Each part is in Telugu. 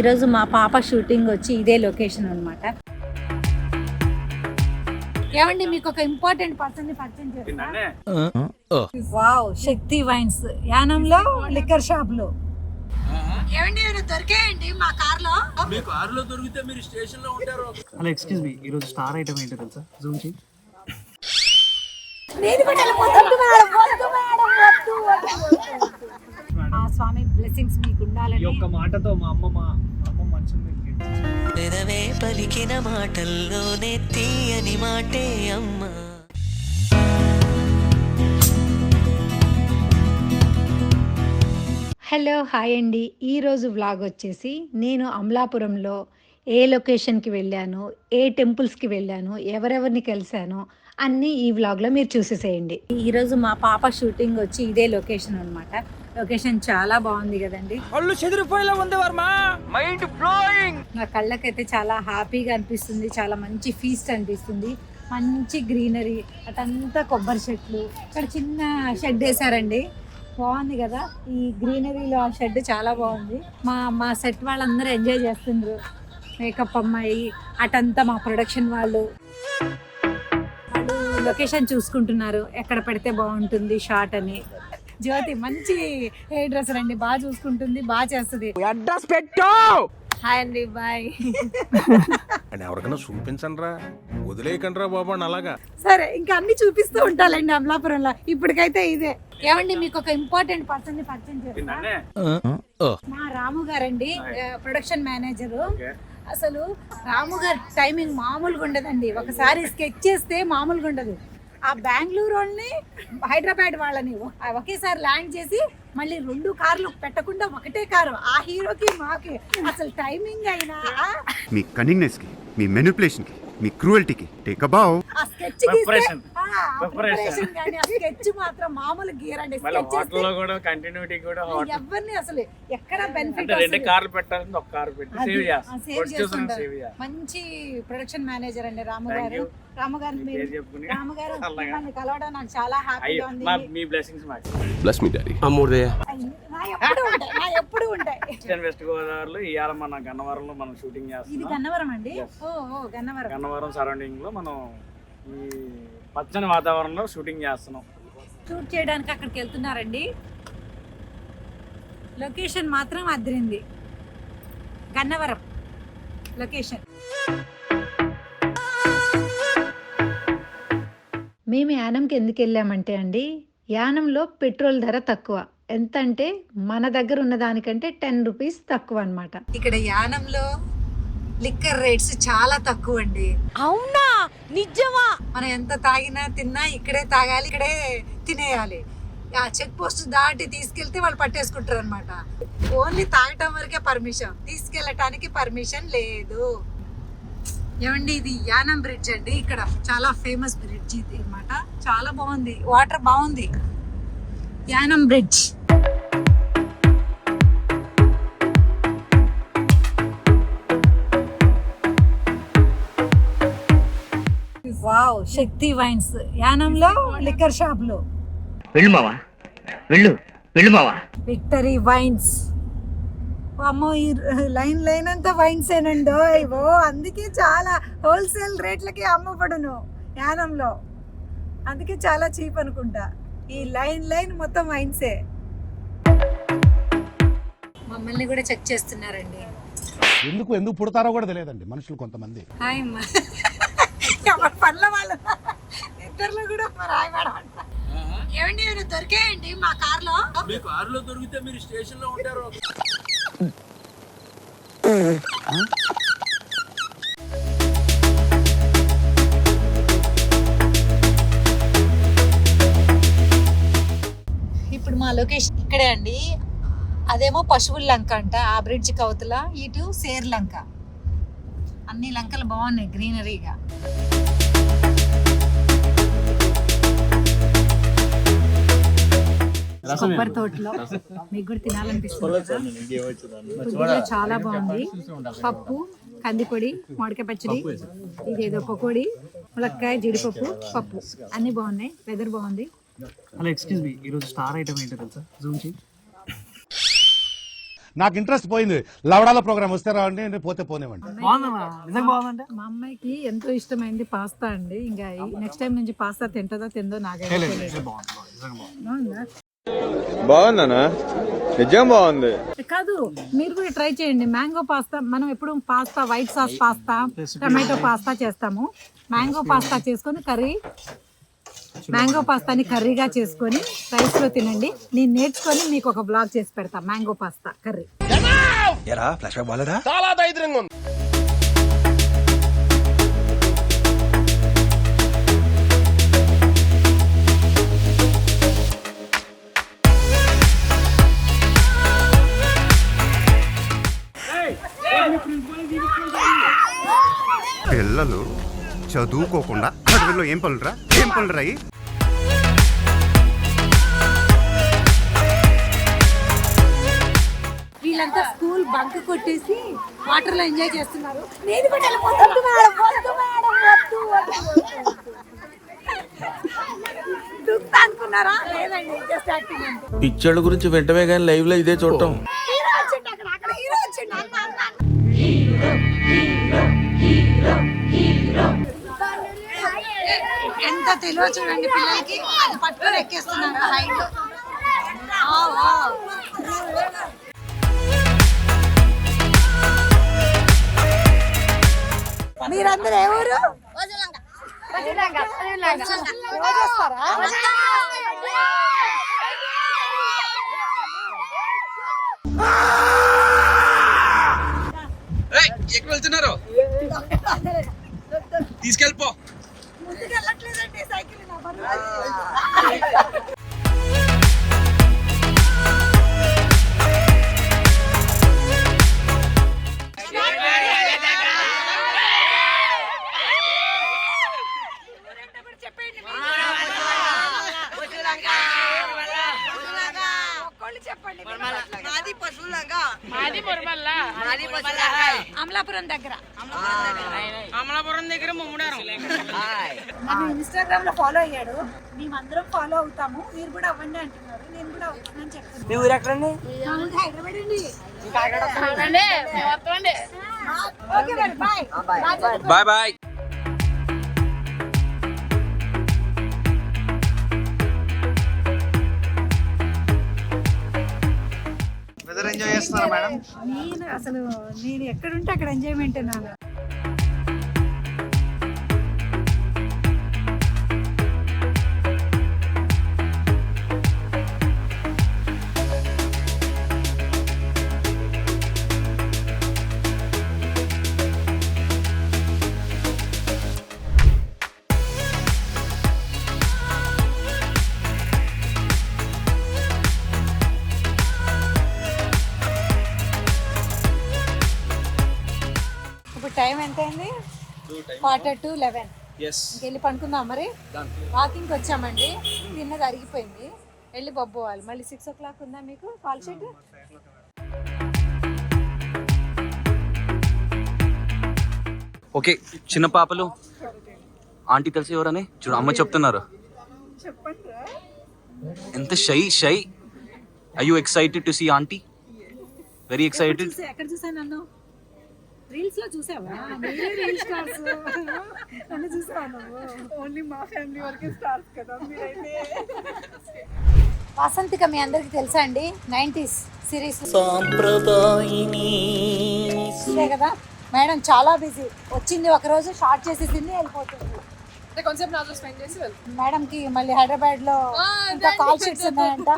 ఈరోజు మా పాప షూటింగ్ వచ్చి ఇదే లొకేషన్ అన్నమాట. ఏమండి మీకు ఒక ఇంపార్టెంట్ పర్సన్ని పరిచయం చేస్తా? Wow Shakti wines. యానంలో లిక్కర్ షాప్లో ఏమండి దొరికాయండి మా కార్లో మీ కారులో దొరికితే మీరు స్టేషన్లో ఉంటారు. అలా ఎక్స్క్యూజ్ మీ ఈరోజు స్టార్ ఐటమ్ ఏంటో తెలుసా? జూమ్ చేయి. నేను కూడా మేడం, వద్దు మేడం, వద్దు, స్వామి బ్లెస్సింగ్స్ మీకు ఈ ఉండాలని ఒక్క మాటతో మా అమ్మ మా అమ్మ. పెదవే పలికిన మాటల్లోనే తీయని మాటే అమ్మా. హలో హాయ్ అండి. ఈరోజు వ్లాగ్ వచ్చేసి నేను అమలాపురంలో ఏ లొకేషన్కి వెళ్ళాను ఏ టెంపుల్స్కి వెళ్ళాను ఎవరెవరిని కలిశాను అన్నీ ఈ వ్లాగ్లో మీరు చూసేసేయండి. ఈరోజు మా పాప షూటింగ్ వచ్చి ఇదే లొకేషన్ అన్నమాట. లొకేషన్ చాలా బాగుంది కదండి. కళ్ళు చెదిరిపోయేలా ఉంది వర్మ. మైండ్ బ్లోయింగ్ నా కళ్ళకైతే చాలా హ్యాపీగా అనిపిస్తుంది. చాలా మంచి ఫీస్ట్ అనిపిస్తుంది. మంచి గ్రీనరీ అటంతా కొబ్బరి చెట్లు. ఇక్కడ చిన్న షెడ్ వేసారండి బాగుంది కదా? ఈ గ్రీనరీలో ఆ షెడ్ చాలా బాగుంది. మా మా సెట్ వాళ్ళందరూ ఎంజాయ్ చేస్తుండ్రు. మేకప్ అమ్మాయి అటంతా మా ప్రొడక్షన్ వాళ్ళు. వాళ్ళు లొకేషన్ చూసుకుంటున్నారు. ఎక్కడ పెడితే బాగుంటుంది షార్ట్ అని. జ్యోతి మంచి హెయిర్ డ్రెస్సర్ అండి. బాగా చూసుకుంటుంది బాగా చేస్తుంది. అడ్రస్ పెట్టు! హాయ్ అండి బాయ్. అని ఎవరికైనా చూపించండి రా వదిలేయకండి రా బాబు అని అలాగా. సరే ఇంకా అన్ని చూపిస్తూ ఉంటాలండి అమలాపురంలో. ఇప్పటికైతే ఇదే. ఏమండి మీకు ఒక ఇంపార్టెంట్ పర్సన్ని పరిచయం చేస్తా. మా రాము గారండి ప్రొడక్షన్ మేనేజర్ అసలు రాము గారి టైమింగ్ మామూలుగా ఉండదండి ఒకసారి స్కెచ్ చేస్తే మామూలుగా ఉండదు ఆ బెంగళూరు వాళ్ళని హైదరాబాద్ వాళ్ళని ఒకేసారి ల్యాండ్ చేసి మళ్ళీ రెండు కార్లు పెట్టకుండా ఒకటే కారు ఆ హీరోకి మాకి అసలు టైమింగ్ అయినా మీ కన్నింగ్నెస్కి మీ మెనిపులేషన్కి మీ క్రూయల్టీకి టేక్ అ బావ్ ఆ స్కెచ్. ప్రిపరేషన్ కానీ స్కెచ్ మాత్రం మామూలు గీర్ అండి. మళ్ళీ స్కెచ్ హోటల్లో కూడా కంటిన్యూటీ కూడా ఎవరిని అసలు ఎక్కడ బెనిఫిట్ అంటే రెండు కార్లు పెట్టాలని ఒక కార్ పెట్టి సేవ్ చేస్తాం. చేస్తాం. మంచి ప్రొడక్షన్ మేనేజర్ అండి రాము Thank గారు. you. రాము గారు మీ ప్లస్ డాడీ ఎప్పుడు ఉంటాయి నా ఎప్పుడు ఉంటాయి. ఈస్టర్న్ వెస్ట్ గోదావరిలో ఇవాళ మన గన్నవరంలో మనం షూటింగ్ ఇది చేస్తున్నాం. గన్నవరం అండి? ఓ గన్నవరం. గన్నవరం సరౌండింగ్లో మనం ఈ పచ్చని వాతావరణంలో షూటింగ్ చేస్తున్నాం. షూట్ చేయడానికి అక్కడికి వెళ్తున్నారండి. లొకేషన్ మాత్రం అదిరింది. గన్నవరం. లొకేషన్. మేము యానంకి ఎందుకు వెళ్ళామంటే అండి యానంలో పెట్రోల్ ధర తక్కువ. ఎంత అంటే మన దగ్గర ఉన్న దానికంటే టెన్ రూపీస్ తక్కువ అనమాట ఇక్కడ యానంలో లిక్కర్ రేట్స్ చాలా తక్కువ అండి అవునా? నిజమా? మనం ఎంత తాగినా తిన్నా ఇక్కడే తాగాలి ఇక్కడే తినేయాలి. ఆ చెక్ పోస్ట్ దాటి తీసుకెళ్తే వాళ్ళు పట్టేసుకుంటారు అనమాట ఓన్లీ తాగటం వరకే పర్మిషన్. తీసుకెళ్ళటానికి పర్మిషన్ లేదు. ఏమండి ఇది యానం బ్రిడ్జ్ అండి. ఇక్కడ చాలా ఫేమస్ బ్రిడ్జ్ ఇది అన్నమాట. చాలా బాగుంది. వాటర్ బాగుంది. Yanam bridge. Wow Shakti wines. యానంలో లిక్కర్ షాప్లో వెళ్ళు మావా. వెళ్ళు వెళ్ళు మావా. విక్టరీ వైన్స్ అమ్మో ఈ లైన్ లైన్ అంతా వైన్స్ ఏనండి ఓ అందుకే చాలా హోల్సేల్ రేట్లకి అమ్మబడును యానంలో. అందుకే చాలా చీప్ అనుకుంటా. ఈ లైన్ లైన్ మొత్తం వైన్సే మమ్మల్ని కూడా చెక్ చేస్తున్నారండి. ఎందుకు ఎందుకు పుడతారో కూడా తెలియదండి మనుషులు కొంతమంది. హాయ్ అమ్మా ఎవరి పనుల వాళ్ళు? ఇద్దరులో కూడా రాయబడ ఏమండి ఏమైనా దొరికాయండి మా కార్లో? మీ కారులో దొరికితే మీరు స్టేషన్లో ఉంటారు. ఇప్పుడు మా లొకేషన్ ఇక్కడే అండి. అదేమో పశువుల లంక అంట ఆ బ్రిడ్జ్ కవతల ఇటు సేర్ లంక. అన్ని లంకలు బాగున్నాయి గ్రీనరీగా. కొబ్బరి తోటలో. మీకు కూడా తినాలనిపిస్తుంది చాలా బాగుంది. పప్పు కందిపొడి మామిడికాయ పచ్చడి ఇదేదో పకోడి ములక్కాయ జీడిపప్పు పప్పు. అన్ని బాగున్నాయి. వెదర్ బాగుంది. అలా ఎక్స్క్యూజ్ మీ ఈరోజు స్టార్ ఐటమ్ ఏంటో తెలుసా? జూమ్ చేయి. నాకు ఇంట్రెస్ట్ పోయింది. లవడాల ప్రోగ్రామ్ వస్తే రావండి నేను పోతే పోనేవండి మా అమ్మాయికి ఎంతో ఇష్టమైంది పాస్తా అండి. ఇంకా నెక్స్ట్ టైం నుంచి పాస్తా తింటుందో తిందో నాకైతే బాగుంది బాగుందనా నిజం బాగుంది. కాదు మీరు కూడా ట్రై చేయండి. మ్యాంగో పాస్తా మనం ఎప్పుడు pasta white sauce pasta tomato pasta చేస్తాము. మ్యాంగో పాస్తా చేసుకొని కర్రీ మ్యాంగో పాస్తాని కర్రీగా చేసుకొని రైస్లో తినండి. నేను నేర్చుకొని మీకు ఒక బ్లాగ్ చేసి పెడతా మ్యాంగో పాస్తా కర్రీ. చాలా దైద్యంగా ఉంది. పిల్లలు చదువుకోకుండా అడవిలో ఏం పనులురా? ఏం పనులురా వీళ్ళంతా స్కూల్ బంక్ కొట్టేసి వాటర్లో ఎంజాయ్ చేస్తున్నారు. నేను కూడా వెళ్ళిపోతాను మేడం, వద్దు మేడం, వద్దు, వద్దు, వద్దు. దుక్తా అనుకున్నారా? లేదండి జస్ట్ యాక్టింగ్ అంతే పిక్చర్ల గురించి వెంటనే కానీ లైవ్లో ఇదే చూడటం. ఎంత తెలివ చూడండి పిల్లలకి. అది పట్టుకొని ఎక్కేస్తున్నారు హైట్ మీరందరూ ఏ ఊరు? ఎక్కడ వెళ్తున్నారు? తీసుకెళ్ళిపో. Ah. చెప్పండి మాది పశువులంగా. అమలాపురం దగ్గర. అమలాపురం దగ్గర. ముమ్మడారం. నన్ను ఇన్స్టాగ్రామ్లో ఫాలో అయ్యాడు. మేమందరం ఫాలో అవుతాము. మీరు కూడా అవ్వండి అంటున్నారు. నేను కూడా అవుతానని చెప్తున్నాను మీ ఊరు ఎక్కడండి? హైదరాబాద్ అండి. ఓకే మరి బాయ్. బాయ్ చేస్తున్నారా మేడం? నేను అసలు నేను ఎక్కడుంటే అక్కడ ఎంజాయ్మెంట్ నాన్న. ఎంత అయింది క్వార్టర్ టు లెవెన్ ఎస్ వెళ్ళి పనుకుందాం మరి. వాకింగ్కి వచ్చామండి. తిన్నది అరిగిపోయింది. వెళ్ళి బొబ్బోవాలి మళ్ళీ సిక్స్ ఓ క్లాక్ ఉందా మీకు? కాల్ షీట్ ఓకే చిన్న పాపలు. ఆంటీ తెలిసి ఎవరని? చూడు అమ్మ చెప్తున్నారు. ఎంత shy shy. I you excited to see aunty? Very excited ఎక్కడ చూసా నన్ను? రీల్స్లో చూసావా? మీరే రీల్ స్టార్స్ నన్ను చూసావా నువ్వు? ఓన్లీ మా ఫ్యామిలీ వరకే స్టార్స్ కదా మీరైతే. వసంతిక మీ అందరికి తెలుసా అండి? Nineties series. ఇదే కదా? మేడం చాలా బిజీ. వచ్చింది ఒక రోజు షార్ట్ చేసేసింది వెళ్ళిపోతుంది. కొంచెం నాతో స్పెండ్ చేసి మేడం కి మళ్ళీ హైదరాబాద్లో ఇంకా కాల్ షీట్స్ ఉన్నాయంట.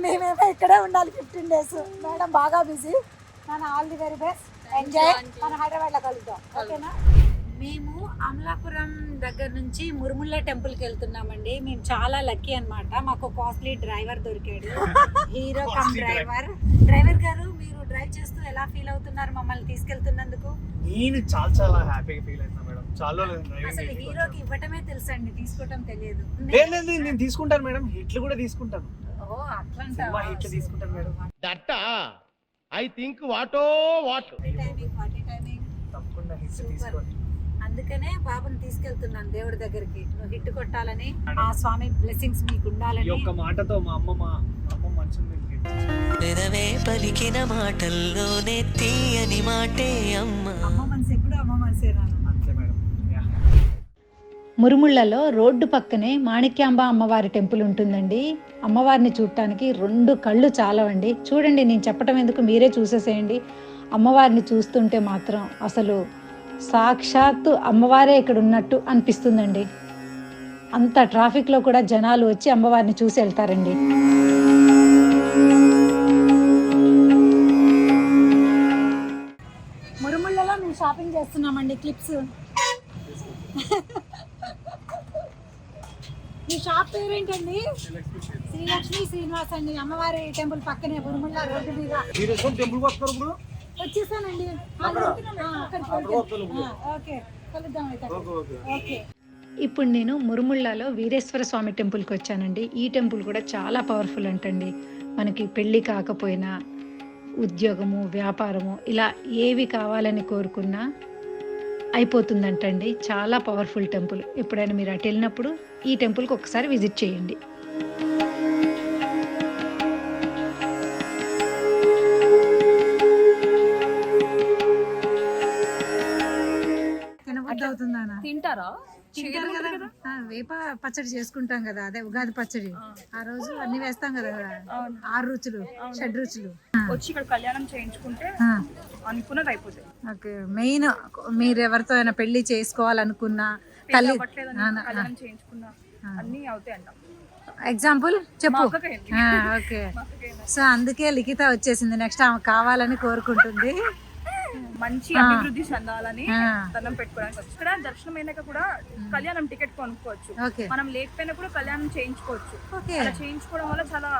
మేమేమో ఇక్కడే ఉండాలి ఫిఫ్టీన్ డేస్ మేడం బాగా బిజీ. మన all the very best enjoy మన హైదరాబాద్లో కలుద్దాం. ఓకేనా? మేము అమలాపురం దగ్గర నుంచి మురుముల్ల టెంపుల్కి వెళ్తున్నామండి. మేము చాలా లక్కీ అన్నమాట. మాకు కాస్ట్లీ డ్రైవర్ దొరికాడు. హీరో కమ్ డ్రైవర్ డ్రైవర్ గారు మీరు డ్రైవ్ చేస్తూ ఎలా ఫీల్ అవుతున్నారు మమ్మల్ని తీసుకెళ్తున్నందుకు? నేను చాలా చాలా హ్యాపీగా ఫీల్ అవుతున్నా మేడం. చాలా అసలు హీరోకి ఇవ్వటమే తెలుసండి తీసుకోవటం తెలియదు. లేదు లేదు నేను తీసుకుంటాను మేడం. హిట్లు కూడా తీసుకుంటాను. ఓ అట్లా సినిమా హిట్లు తీసుకుంటాను madam. I think what what. అందుకనే బాబుని తీసుకెళ్తున్నాను దేవుడి దగ్గరికి. నువ్వు హిట్ కొట్టాలని ఆ స్వామి బ్లెస్సింగ్స్ మీకు ఉండాలని. ఒక్క మాటతో మా అమ్మ మా అమ్మ మంచిగా పెదవే పలికిన మాటల్లోనే తీయని మాటే అమ్మ. అమ్మ మనసు ఎప్పుడు అమ్మ మనసే రాను అంతే మేడం. యా. మురుముళ్ళలో రోడ్డు పక్కనే మాణిక్యాంబ అమ్మవారి టెంపుల్ ఉంటుందండి. అమ్మవారిని చూడటానికి రెండు కళ్ళు చాలవండి. చూడండి నేను చెప్పటం ఎందుకు మీరే చూసేసేయండి. అమ్మవారిని చూస్తుంటే మాత్రం అసలు సాక్షాత్తు అమ్మవారే ఇక్కడ ఉన్నట్టు అనిపిస్తుందండి. అంత ట్రాఫిక్లో కూడా జనాలు వచ్చి అమ్మవారిని చూసి వెళ్తారండి. మురుముళ్ళలో మేము షాపింగ్ చేస్తున్నామండి క్లిప్స్. మీ షాప్ పేరేంటండి? శ్రీలక్ష్మి శ్రీనివాస్ అండి. అమ్మవారి టెంపుల్ పక్కనే బురుముళ్ళ రోడ్డు మీద. వస్తారు ఇప్పుడు? వచ్చేసానండి. ఓకే. కలుద్దాం అయితే. ఓకే ఇప్పుడు నేను మురుముళ్ళలో వీరేశ్వర స్వామి టెంపుల్కి వచ్చానండి. ఈ టెంపుల్ కూడా చాలా పవర్ఫుల్ అంటండి. మనకి పెళ్ళి కాకపోయినా ఉద్యోగము వ్యాపారము ఇలా ఏవి కావాలని కోరుకున్నా అయిపోతుందంటండి. చాలా పవర్ఫుల్ టెంపుల్ ఎప్పుడైనా మీరు అటు వెళ్ళినప్పుడు ఈ టెంపుల్కి ఒకసారి విజిట్ చేయండి. అవుతుందా తింటారా? తింటారు కదా. వేప పచ్చడి చేసుకుంటాం కదా అదే ఉగాది పచ్చడి. ఆ. రోజు అన్ని వేస్తాం కదా ఆరు రుచులు షడ్ రుచులు. వచ్చి ఇక్కడ కళ్యాణం చేయించుకుంటే అనుకున్నది అయిపోతుంది ఓకే మెయిన్ మీరు ఎవరితో అయినా పెళ్ళి చేసుకోవాలనుకున్నా తల్లి. కళ్యాణం చేయించుకున్నా అన్ని అవుతాయి అంట. ఎగ్జాంపుల్ చెప్పు. ఓకే. సో అందుకే లిఖిత వచ్చేసింది. నెక్స్ట్ ఆమె కావాలని కోరుకుంటుంది. మంచి. అభివృద్ధి చెందాలని. దండం పెట్టుకోవడానికి వచ్చి ఇక్కడ దర్శనం అయినాక కూడా కళ్యాణం టికెట్ కొనుక్కోవచ్చు. మనం లేకపోయినా కూడా కళ్యాణం చేయించుకోవచ్చు. అలా చేయించుకోవడం వల్ల చాలా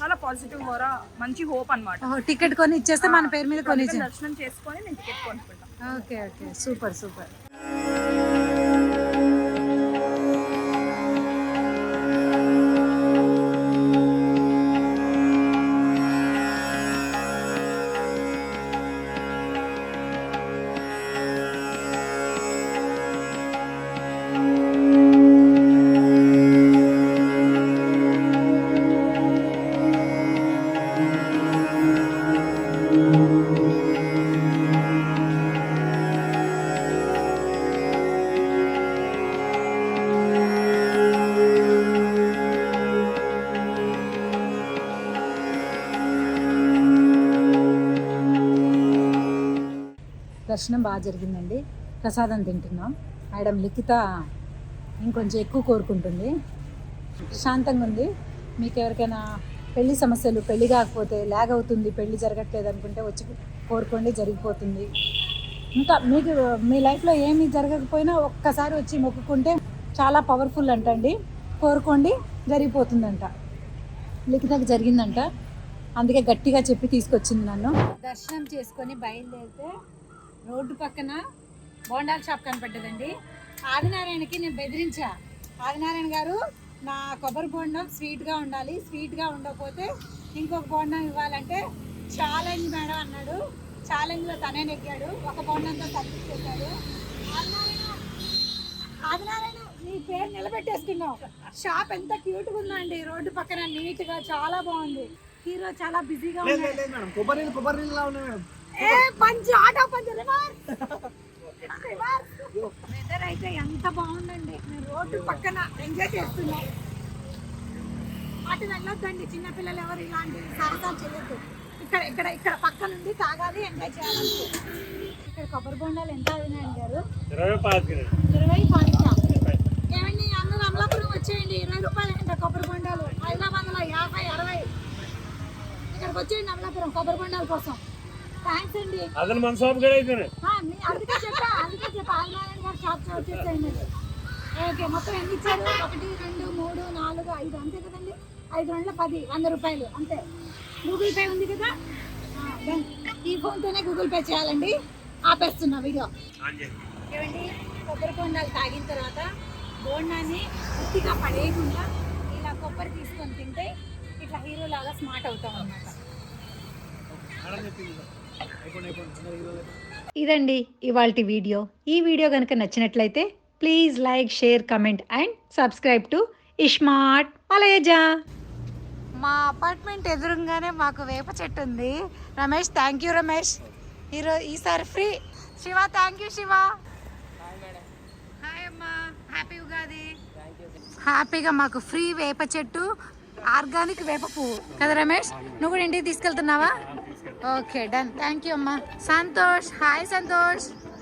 చాలా పాజిటివ్ హోరా మంచి హోప్ అన్నమాట. ఓహో, టికెట్ కొని ఇచ్చేస్తే మన పేరు మీద కొని దర్శనం చేసుకొని నేను టికెట్ కొనుక్కుంటాం. Okay okay. Super super. దర్శనం బాగా జరిగిందండి. ప్రసాదం తింటున్నాం. మేడం లిఖిత ఇంకొంచెం ఎక్కువ కోరుకుంటుంది. శాంతంగా ఉంది. మీకు ఎవరికైనా పెళ్ళి సమస్యలు పెళ్ళి కాకపోతే లాగ్ అవుతుంది పెళ్ళి జరగట్లేదు అనుకుంటే వచ్చి కోరుకోండి జరిగిపోతుంది. ఇంకా మీకు మీ లైఫ్లో ఏమీ జరగకపోయినా ఒక్కసారి వచ్చి మొక్కుకుంటే చాలా పవర్ఫుల్ అంటండి. కోరుకోండి జరిగిపోతుందంట. లిఖితకు జరిగిందంట. అందుకే గట్టిగా చెప్పి తీసుకొచ్చింది నన్ను. దర్శనం చేసుకొని బయలుదేరితే రోడ్డు పక్కన బోండాల షాప్ కనపడ్డదండి. ఆదినారాయణకి నేను బెదిరించా. ఆదినారాయణ గారు నా కొబ్బరి బోండం స్వీట్గా ఉండాలి స్వీట్గా ఉండకపోతే ఇంకొక బోండం ఇవ్వాలంటే ఛాలెంజ్ మేడం అన్నాడు. ఛాలెంజ్లో తనే నెగ్గాడు. ఒక బోండంతో తప్పించేశాడు. ఆదినారాయణ ఆదినారాయణ నీ పేరు నిలబెట్టేసుకున్నావు. షాప్ ఎంత క్యూట్గా ఉందండి. రోడ్డు పక్కన నీట్గా చాలా బాగుంది. హీరో చాలా బిజీగా మేడం. కొబ్బరి కొబ్బరి ఏ punch auto punch reverse weather అయితే ఎంత బాగుందండి. మేము రోడ్డు పక్కన ఎంజాయ్ చేస్తున్నాం. అటు వెళ్ళొద్దండి చిన్నపిల్లలు ఎవరు ఇలాంటి సాహసాలు చేయొద్దు. ఇక్కడ ఇక్కడ ఇక్కడ పక్క నుండి తాగాలి ఎంజాయ్ చేయాలి. ఇక్కడ కొబ్బరి బొండాలు ఎంత అయినాయండి గారు ఇరవై పాతికి. ఇరవై పాతిక. ఏమండి అందరూ అమలాపురం వచ్చేయండి. ఇరవై రూపాయలు అంట కొబ్బరి బొండాలు. హైదరాబాద్లో యాభై అరవై. ఇక్కడికి వచ్చేయండి అమలాపురం కొబ్బరి బొండాల కోసం. థ్యాంక్స్ అండి. అతను మన షాప్ కూడా మీ- అందుకే చెప్పా అందుకే చెప్పా. ఆదినారాయణ గారు షాప్ వచ్చేసేయండి. ఓకే మొత్తం ఎన్ని ఇచ్చారు? ఒకటి రెండు మూడు నాలుగు ఐదు. అంతే కదండి? ఐదు రెండు పది వంద రూపాయలు. అంతే. గూగుల్ పే ఉంది కదా. ఈ ఫోన్తోనే గూగుల్ పే చేయాలండి. ఆపేస్తున్నా వీడియో. ఏమండి? కొబ్బరి బొండాలు తాగిన తర్వాత బోండాన్ని ఉత్తిగా పడేయకుండా ఇలా కొబ్బరి తీసుకొని తింటే ఇట్లా హీరో లాగా స్మార్ట్ అవుతాం అన్నమాట. ఇదండి ఇవాళ వీడియో. ఈ వీడియో కనుక నచ్చినట్లయితే please like share comment and subscribe to iSmart Malayaja. మా అపార్ట్మెంట్ ఎదురుగానే మాకు వేప చెట్టు ఉంది. Ramesh thank you Ramesh. ఈరోజు ఈసారి free. Shiva thank you Shiva. Hi అమ్మా. హ్యాపీ ఉగాది. హ్యాపీగా మాకు ఫ్రీ వేప చెట్టు ఆర్గానిక్ వేప పువ్వు. కదా రమేష్? నువ్వు కూడా ఇంటికి తీసుకెళ్తున్నావా? ఓకే డన్ థ్యాంక్ యూ అమ్మా సంతోష్ హాయ్ సంతోష్